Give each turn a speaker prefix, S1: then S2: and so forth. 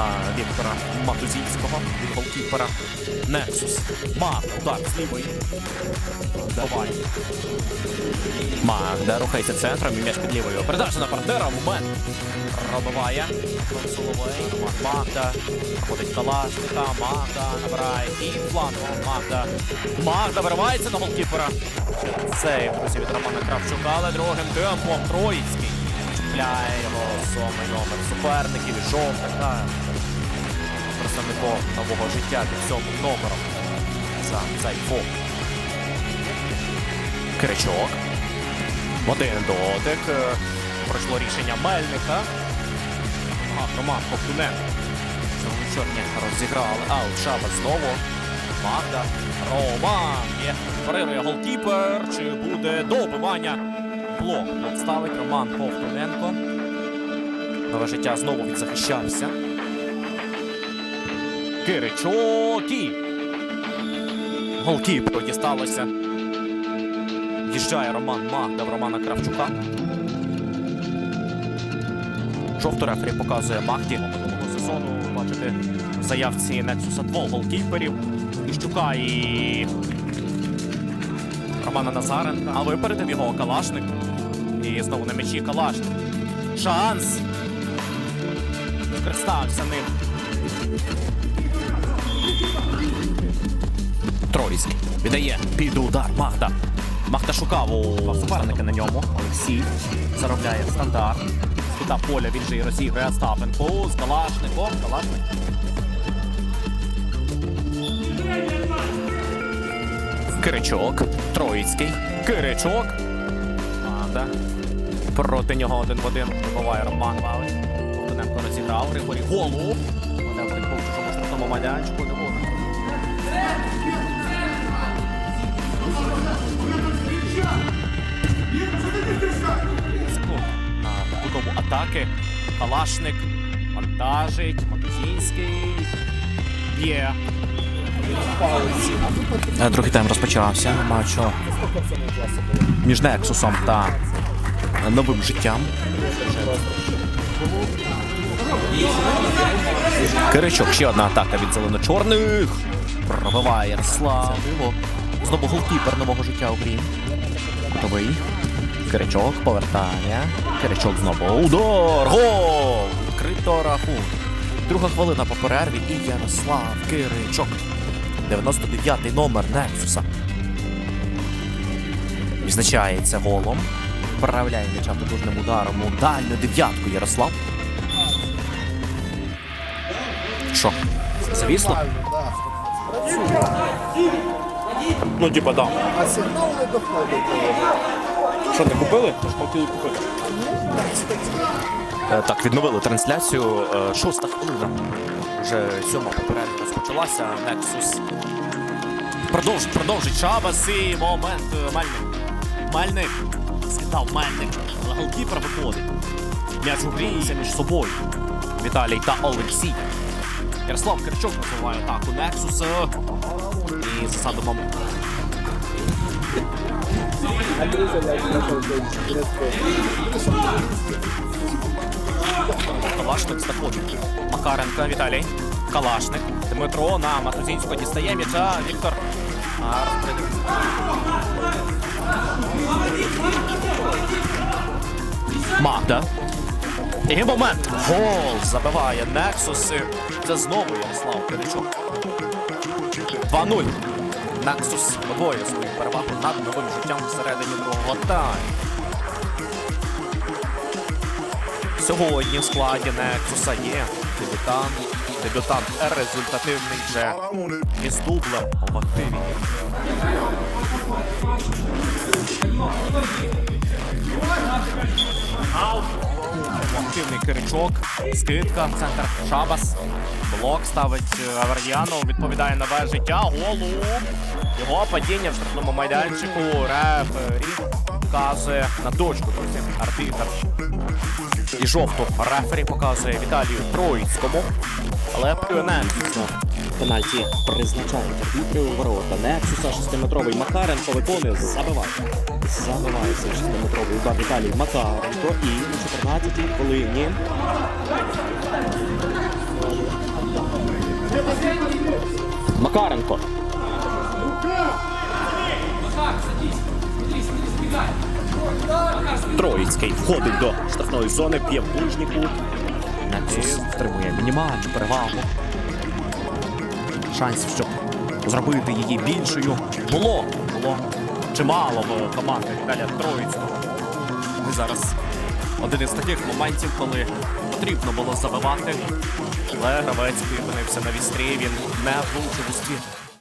S1: голкіпера Матузівського, від голкіпера Нексус. Магда, удар з лівої. Давай. Магда рухається центром, і м'яч під лівою. Передача на партнера, момент. Пробиває. Соловей. Магда. Проходить Калашника. Магда набирає і флангу. Магда. Магда виривається на голкіпера. Сейв, друзі, від Романа Кравчука, але другим темпом Троїцький. Чіпляє його сьомий номер суперників. І жовта представником нового життя під сьомим номером за цей. Кричок. Один дотик. Е, Пройшло рішення Мельника. А, Роман Ковтуненко. Знову чорні розіграли. Аут Шаба знову. Магда. Роман. Є. Парирує голкіпер. Чи буде добивання? Блок ставить Роман Ковтуненко. Нове життя знову відзахищався. Киричокі. Голкіперу дісталося. В'їжджає Роман Магда в Романа Кравчука. Жовту рефері показує Магді минулого сезону. Бачите, в заявці Нексуса двох голкіперів. Іщука і Романа Назаренка. А випередив його Калашник. І знову на м'ячі Калашник. Шанс! Скористався ним. Троїцький. Віддає під удар Магда. Магда шукав у суперника на ньому. Олексій заробляє стандарт. З поля він же і розігрує Остапенко з Калашником. Калашник. Киричок. Троїцький. Киричок. Магда. Проти нього один в один вибиває Роман Валич. Ковтуненко розіграв. Григорій Голуб. Леврик був в чужому штрафному майданчику. На побудову атаки. Калашник вантажить, Матузінський б'є. Е, Другий тайм розпочався матчу між Нексусом та новим життям. Киричок, ще одна атака від зелено-чорних. Пробиває Ярослав. Знову голкіпер нового життя у грі. Готовий. Киричок повертання. Киричок знову. Удар! Гол! Відкрито рахунок. Друга хвилина по перерві і Ярослав Киричок. 99-й номер Нексуса. Відзначається голом. Вправляє м'яча потужним ударом у дальню дев'ятку Ярослав. Що? Завісло? Ну, типа, да.
S2: А сигнал не доходить.
S1: Що, не купили? Хотіли купити. Е, Так, відновили трансляцію. Е, Шоста хвилина. Вже сьома попередньо розпочалася. Nexus. Продовжить, продовжить Шабас і момент Мельник. Мельник. Скидав Мельник. Голкіпер виходить. М'яч угріється між собою. Віталій та Олексій. Ярослав Кирчук розвиває атаку Nexus. І за задумом Калашник знаходить. Макаренко, Віталій. Калашник. Дмитро на Матузінського дістає м'яча. Віктор. Магда. І момент. Гол забиває Нексус. Це знову Ярослав Киричук. 2-0. Нексус подвоює свою перевагу над новим життям всередині другого тайму. Сьогодні в складі Нексуса є дебютант. Дебютант результативний вже із дублем в активі. Активний киричок, скидка, центр Шабас. Блок ставить е, відповідає на нове життя. Голуб. Його падіння в штрафному майданчику. Рефері вказує на точку, друзі. Арбітер. І жовту рефері показує Віталію Троїцькому. Але Нексус
S3: Пенальті призначають арбітри у ворота. Нексуса 6-метровий Макаренко виконує, забиває. Забиває цей 6-метровий удар Віталій Макаренко. І на 14-й хвилині
S1: Макаренко. Троїцький входить до штрафної зони, п'є в ближній. Нексус втримує мінімальну перевагу. Шансів, щоб зробити її більшою. Було, було чимало в команди Віталія Троїцького. І зараз один із таких моментів, коли потрібно було забивати. Але гравець, який опинився на вістрі, він не влучив у ствір.